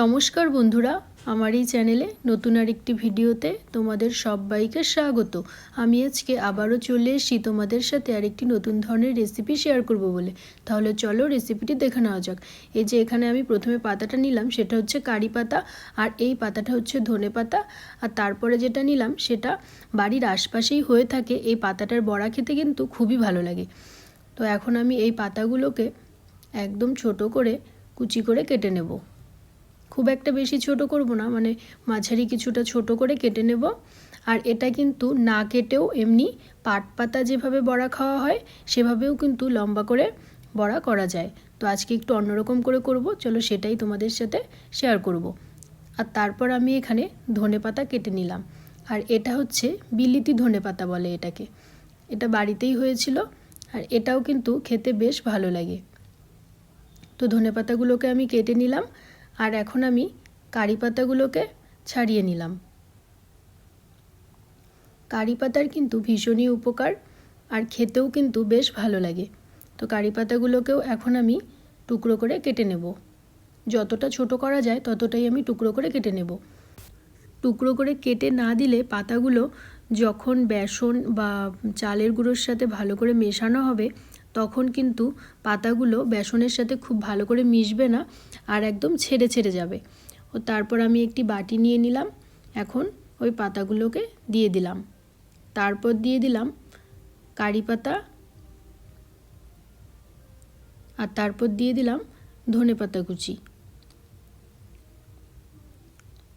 নমস্কার বন্ধুরা, আমার এই চ্যানেলে নতুন আরেকটি ভিডিওতে তোমাদের সবাইকে স্বাগত। আমি আজকে আবারও চলে এসেছি তোমাদের সাথে আরেকটি নতুন ধরনের রেসিপি শেয়ার করব বলে। তাহলে চলো রেসিপিটি দেখে নেওয়া যাক। এই যে এখানে আমি প্রথমে পাতাটা নিলাম, সেটা হচ্ছে কারি পাতা, আর এই পাতাটা হচ্ছে ধনে পাতা, আর তারপরে যেটা নিলাম সেটা বাড়ির আশপাশেই হয়ে থাকে। এই পাতাটার বড়া খেতে কিন্তু খুবই ভালো লাগে। তো এখন আমি এই পাতাগুলোকে একদম ছোট করে কুচি করে কেটে নেব। খুব একটা বেশি ছোট করব না মানে মাঝারি কিছুটা ছোট করে কেটে নেব। আর এটা কিন্তু না কেটেও এমনি পাট পাতা যেভাবে বড়া খাওয়া হয়, সেভাবেও কিন্তু লম্বা করে বড়া করা যায়। তো আজকে একটু অন্যরকম করে করব, চলো সেটাই তোমাদের সাথে শেয়ার করব। আর তারপর আমি এখানে ধনে পাতা কেটে নিলাম। আর এটা হচ্ছে বিলিতি ধনে পাতা বলে এটাকে। এটা বাড়িতেই হয়েছিল, আর এটাও কিন্তু খেতে বেশ ভালো লাগে। তো ধনে পাতাগুলোকে আমি কেটে নিলাম। আর এখন আমি কারি পাতাগুলোকে ছাড়িয়ে নিলাম। কারি পাতার কিন্তু ভীষণই উপকার আর খেতেও কিন্তু বেশ ভালো লাগে। তো কারি পাতাগুলোকেও এখন আমি টুকরো করে কেটে নেব। যতটা ছোট করা যায় ততটাই আমি টুকরো করে কেটে নেব। টুকরো করে কেটে না দিলে পাতাগুলো যখন বেসন বা চালের গুঁড়োর সাথে ভালো করে মেশানো হবে তখন কিন্তু পাতাগুলো বেসনের সাথে খুব ভালো করে মিশবে না আর একদম ছেড়ে ছেড়ে যাবে। ও তারপর আমি একটি বাটি নিয়ে নিলাম। এখন ওই পাতাগুলোকে দিয়ে দিলাম। তারপর দিয়ে দিলাম কারি পাতা আর তারপর দিয়ে দিলাম ধনে পাতা কুচি।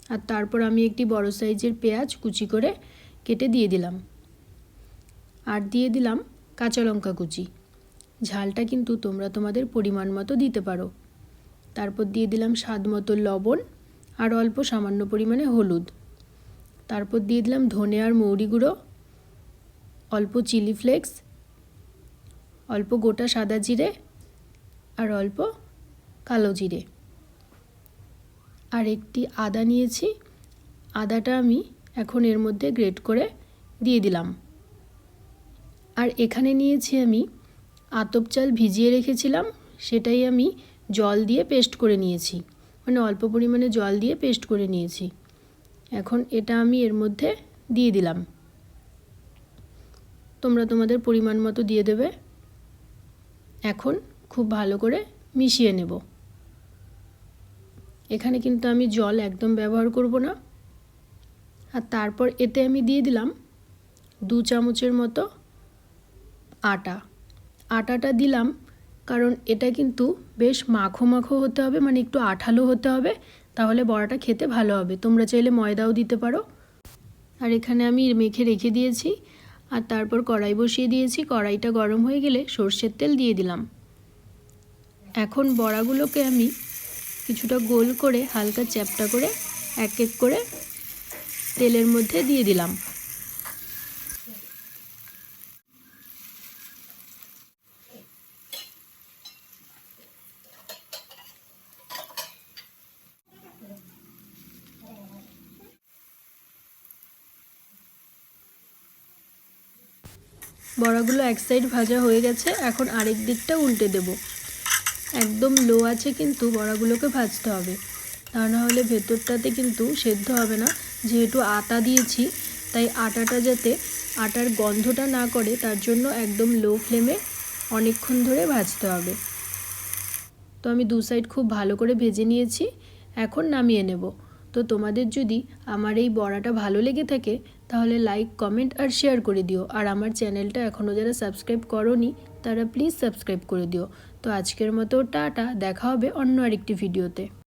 আর তারপর আমি একটি বড় সাইজের পেঁয়াজ কুচি করে কেটে দিয়ে দিলাম। আর দিয়ে দিলাম কাঁচা লঙ্কা কুচি। ঝালটা কিন্তু তোমরা তোমাদের পরিমাণ মতো দিতে পারো। তারপর দিয়ে দিলাম স্বাদ মতো লবণ আর অল্প সামান্য পরিমাণে হলুদ। তারপর দিয়ে দিলাম ধনে আর মৌরি গুঁড়ো, অল্প চিলি ফ্লেক্স, অল্প গোটা সাদা জিরে আর অল্প কালো জিরে। আর একটি আদা নিয়েছি, আদাটা আমি এখন এর মধ্যে গ্রেট করে দিয়ে দিলাম। আর এখানে নিয়েছি আমি আতপ চাল ভিজিয়ে রেখেছিলাম, সেটাই আমি জল দিয়ে পেস্ট করে নিয়েছি। মানে অল্প পরিমাণে জল দিয়ে পেস্ট করে নিয়েছি। এখন এটা আমি এর মধ্যে দিয়ে দিলাম। তোমরা তোমাদের পরিমাণ মতো দিয়ে দেবে। এখন খুব ভালো করে মিশিয়ে নেব। এখানে কিন্তু আমি জল একদম ব্যবহার করব না। আর তারপর এতে আমি দিয়ে দিলাম দু চামচের মতো আটা। আটাটা দিলাম, কারণ এটা কিন্তু বেশ মাখো মাখো হতে হবে মানে একটু আঠালো হতে হবে, তাহলে বড়াটা খেতে ভালো হবে। তোমরা চাইলে ময়দাও দিতে পারো। আর এখানে আমি মেখে রেখে দিয়েছি, আর তারপর কড়াই বসিয়ে দিয়েছি। কড়াইটা গরম হয়ে গেলে সর্ষের তেল দিয়ে দিলাম। এখন বড়াগুলোকে আমি কিছুটা গোল করে হালকা চ্যাপটা করে এক এক করে তেলের মধ্যে দিয়ে দিলাম। বড়াগুলো এক সাইড ভাজা হয়ে গেছে, এখন আরেক দিকটা উল্টে দেব। একদম লো আছে কিন্তু বড়াগুলোকে ভাজতে হবে। তা না হলে ভেতরটাতে কিন্তু সেদ্ধ হবে না। যেহেতু আটা দিয়েছি, তাই আটাটা যাতে আটার গন্ধটা না করে, তার জন্য একদম লো ফ্লেমে অনেকক্ষণ ধরে ভাজতে হবে। তো আমি দু সাইড খুব ভালো করে ভেজে নিয়েছি, এখন নামিয়ে নেব। তো তোমাদের যদি আমার এই বড়াটা ভালো লেগে থাকে, তাহলে লাইক কমেন্ট আর শেয়ার করে দিও। আর আমার চ্যানেলটা এখনও যারা সাবস্ক্রাইব করনি, তারা প্লিজ সাবস্ক্রাইব করে দিও। তো আজকের মতো টাটা, দেখা হবে অন্য আরেকটি ভিডিওতে